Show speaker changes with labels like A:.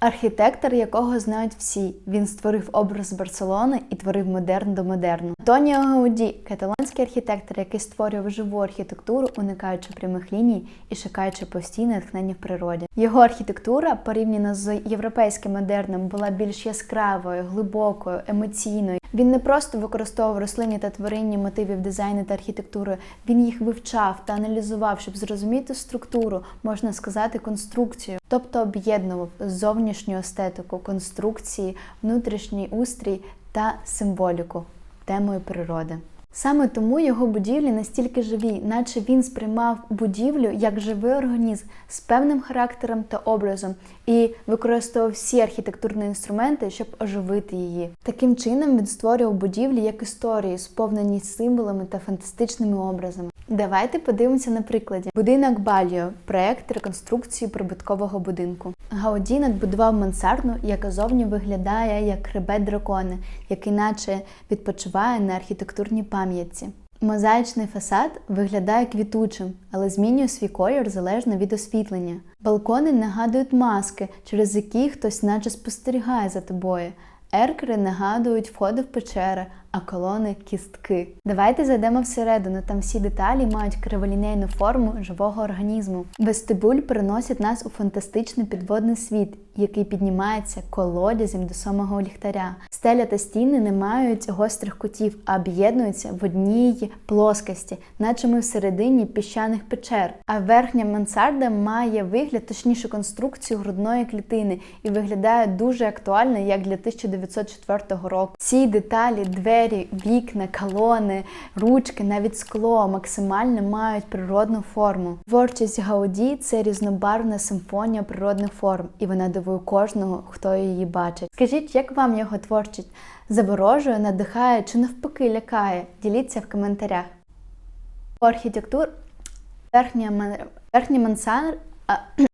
A: Архітектор, якого знають всі, він створив образ Барселони і творив модерн до модерну. Антоніо Гауді каталонський архітектор, який створював живу архітектуру, уникаючи прямих ліній і шукаючи постійне натхнення в природі. Його архітектура, порівняно з європейським модерном, була більш яскравою, глибокою, емоційною. Він не просто використовував рослинні та тваринні мотивів дизайну та архітектури, він їх вивчав та аналізував, щоб зрозуміти структуру, можна сказати, конструкцію, тобто об'єднував зовнішню естетику, конструкції, внутрішній устрій та символіку темою природи. Саме тому його будівлі настільки живі, наче він сприймав будівлю як живий організм з певним характером та образом і використовував всі архітектурні інструменти, щоб оживити її. Таким чином він створював будівлі як історії, сповнені символами та фантастичними образами. Давайте подивимося на прикладі. Будинок Бальо проект реконструкції прибуткового будинку. Гауді надбудував мансарду, яка зовні виглядає як хребет дракона, який наче відпочиває на архітектурній пам'ятці. Мозаїчний фасад виглядає квітучим, але змінює свій колір залежно від освітлення. Балкони нагадують маски, через які хтось наче спостерігає за тобою. Еркери нагадують входи в печери, а колони кістки. Давайте зайдемо всередину. Там всі деталі мають криволінейну форму живого організму. Вестибуль переносить нас у фантастичний підводний світ, який піднімається колодязем до самого ліхтаря. Стеля та стіни не мають гострих кутів, а об'єднуються в одній плоскості, наче ми всередині піщаних печер. А верхня мансарда має вигляд, точніше конструкцію грудної клітини і виглядає дуже актуально, як для 1904 року. Ці деталі, двері, вікна, колони, ручки, навіть скло максимально мають природну форму. Творчість Гауді це різнобарвна симфонія природних форм, і вона дивує кожного, хто її бачить. Скажіть, як вам його творчість заворожує, надихає чи навпаки лякає? Діліться в коментарях. Архітектур верхня, ман- верхня мансар...